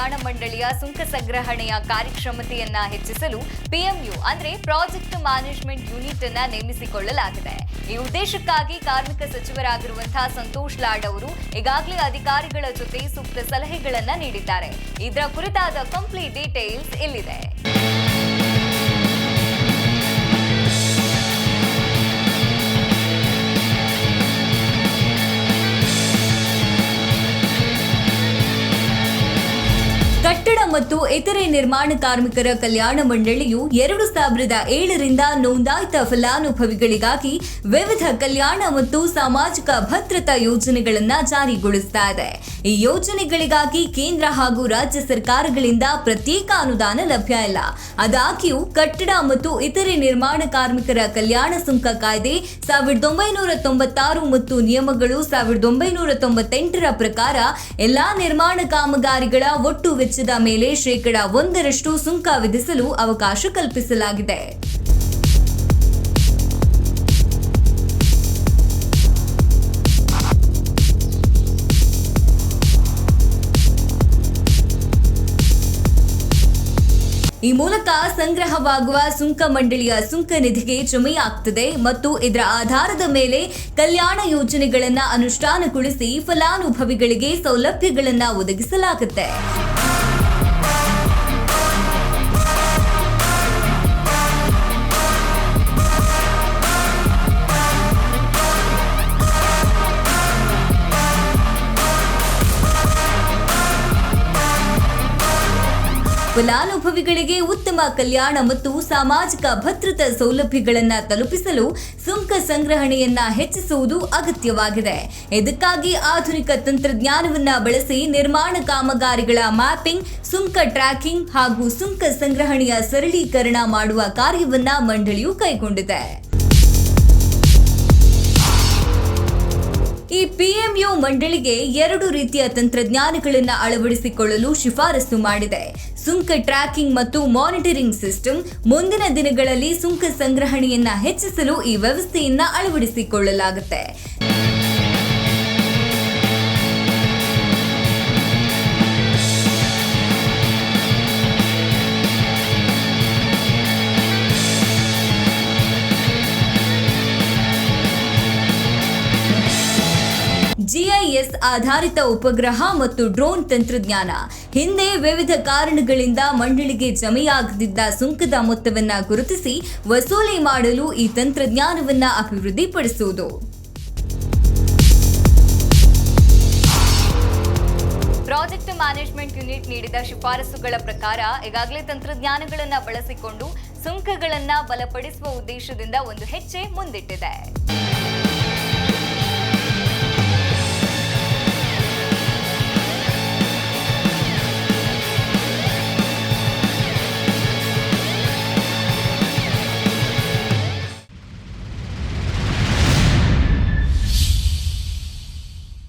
ಮಂಡಳಿಯ ಸುಂಕ ಸಂಗ್ರಹಣೆಯ ಕಾರ್ಯಕ್ಷಮತೆಯನ್ನ ಹೆಚ್ಚಿಸಲು ಪಿಎಂಯು ಅಂದ್ರೆ ಪ್ರಾಜೆಕ್ಟ್ ಮ್ಯಾನೇಜ್ಮೆಂಟ್ ಯೂನಿಟ್ ಅನ್ನ ನೇಮಿಸಿಕೊಳ್ಳಲಾಗಿದೆ. ಈ ಉದ್ದೇಶಕ್ಕಾಗಿ ಕಾರ್ಮಿಕ ಸಚಿವರಾಗಿರುವಂತಹ ಸಂತೋಷ್ ಲಾಡ್ ಅವರು ಈಗಾಗಲೇ ಅಧಿಕಾರಿಗಳ ಜೊತೆ ಸೂಕ್ತ ಸಲಹೆಗಳನ್ನ ನೀಡಿದ್ದಾರೆ. ಇದರ ಕುರಿತಾದ ಕಂಪ್ಲೀಟ್ ಡೀಟೇಲ್ಸ್ ಇಲ್ಲಿದೆ. ಕಟ್ಟಡ ಮತ್ತು ಇತರೆ ನಿರ್ಮಾಣ ಕಾರ್ಮಿಕರ ಕಲ್ಯಾಣ ಮಂಡಳಿಯು ಎರಡು ಸಾವಿರದ ಏಳರಿಂದ ನೋಂದಾಯಿತ ಫಲಾನುಭವಿಗಳಿಗಾಗಿ ವಿವಿಧ ಕಲ್ಯಾಣ ಮತ್ತು ಸಾಮಾಜಿಕ ಭದ್ರತಾ ಯೋಜನೆಗಳನ್ನ ಜಾರಿಗೊಳಿಸ್ತಾ ಇದೆ. ಈ ಯೋಜನೆಗಳಿಗಾಗಿ ಕೇಂದ್ರ ಹಾಗೂ ರಾಜ್ಯ ಸರ್ಕಾರಗಳಿಂದ ಪ್ರತ್ಯೇಕ ಅನುದಾನ ಲಭ್ಯ ಇಲ್ಲ. ಆದಾಗ್ಯೂ, ಕಟ್ಟಡ ಮತ್ತು ಇತರೆ ನಿರ್ಮಾಣ ಕಾರ್ಮಿಕರ ಕಲ್ಯಾಣ ಸುಂಕ ಕಾಯ್ದೆ ಸಾವಿರದ ಒಂಬೈನೂರ ತೊಂಬತ್ತಾರು ಮತ್ತು ನಿಯಮಗಳು ಸಾವಿರದ ಒಂಬೈನೂರ ತೊಂಬತ್ತೆಂಟರ ಪ್ರಕಾರ ಎಲ್ಲಾ ನಿರ್ಮಾಣ ಕಾಮಗಾರಿಗಳ ಒಟ್ಟು ವೆಚ್ಚದ ಮೇಲೆ ಶೇಕಡ ಒಂದರಷ್ಟು ಸುಂಕ ವಿಧಿಸಲು ಅವಕಾಶ ಕಲ್ಪಿಸಲಾಗಿದೆ. ಈ ಮೂಲಕ ಸಂಗ್ರಹವಾಗುವ ಸುಂಕ ಮಂಡಳಿಯ ಸುಂಕ ನಿಧಿಗೆ ಜಮೆಯಾಗುತ್ತದೆ ಮತ್ತು ಇದರ ಆಧಾರದ ಮೇಲೆ ಕಲ್ಯಾಣ ಯೋಜನೆಗಳನ್ನು ಅನುಷ್ಠಾನಗೊಳಿಸಿ ಫಲಾನುಭವಿಗಳಿಗೆ ಸೌಲಭ್ಯಗಳನ್ನು ಒದಗಿಸಲಾಗುತ್ತೆ. ಫಲಾನುಭವಿಗಳಿಗೆ ಉತ್ತಮ ಕಲ್ಯಾಣ ಮತ್ತು ಸಾಮಾಜಿಕ ಭದ್ರತಾ ಸೌಲಭ್ಯಗಳನ್ನ ತಲುಪಿಸಲು ಸುಂಕ ಸಂಗ್ರಹಣೆಯನ್ನ ಹೆಚ್ಚಿಸುವುದು ಅಗತ್ಯವಾಗಿದೆ. ಇದಕ್ಕಾಗಿ ಆಧುನಿಕ ತಂತ್ರಜ್ಞಾನವನ್ನ ಬಳಸಿ ನಿರ್ಮಾಣ ಕಾಮಗಾರಿಗಳ ಮ್ಯಾಪಿಂಗ್, ಸುಂಕ ಟ್ರ್ಯಾಕಿಂಗ್ ಹಾಗೂ ಸುಂಕ ಸಂಗ್ರಹಣೆಯ ಸರಳೀಕರಣ ಮಾಡುವ ಕಾರ್ಯವನ್ನ ಮಂಡಳಿಯು ಕೈಗೊಂಡಿದೆ. ಈ ಪಿಎಂಯು ಮಂಡಳಿಗೆ ಎರಡು ರೀತಿಯ ತಂತ್ರಜ್ಞಾನಗಳನ್ನು ಅಳವಡಿಸಿಕೊಳ್ಳಲು ಶಿಫಾರಸು ಮಾಡಿದೆ. ಸುಂಕ ಟ್ರ್ಯಾಕಿಂಗ್ ಮತ್ತು ಮಾನಿಟರಿಂಗ್ ಸಿಸ್ಟಮ್ ಮುಂದಿನ ದಿನಗಳಲ್ಲಿ ಸುಂಕ ಸಂಗ್ರಹಣೆಯನ್ನ ಹೆಚ್ಚಿಸಲು ಈ ವ್ಯವಸ್ಥೆಯನ್ನ ಅಳವಡಿಸಿಕೊಳ್ಳಲಾಗುತ್ತೆ. ಜಿಐಎಸ್ ಆಧಾರಿತ ಉಪಗ್ರಹ ಮತ್ತು ಡ್ರೋನ್ ತಂತ್ರಜ್ಞಾನ. ಹಿಂದೆ ವಿವಿಧ ಕಾರಣಗಳಿಂದ ಮಂಡಳಿಗೆ ಜಮೆಯಾಗದಿದ್ದ ಸುಂಕದ ಮೊತ್ತವನ್ನ ಗುರುತಿಸಿ ವಸೂಲಿ ಮಾಡಲು ಈ ತಂತ್ರಜ್ಞಾನವನ್ನ ಅಭಿವೃದ್ಧಿಪಡಿಸುವುದು. ಪ್ರಾಜೆಕ್ಟ್ ಮ್ಯಾನೇಜ್ಮೆಂಟ್ ಯೂನಿಟ್ ನೀಡಿದ ಶಿಫಾರಸುಗಳ ಪ್ರಕಾರ ಈಗಾಗಲೇ ತಂತ್ರಜ್ಞಾನಗಳನ್ನು ಬಳಸಿಕೊಂಡು ಸುಂಕಗಳನ್ನ ಬಲಪಡಿಸುವ ಉದ್ದೇಶದಿಂದ ಒಂದು ಹೆಜ್ಜೆ ಮುಂದಿಟ್ಟಿದೆ.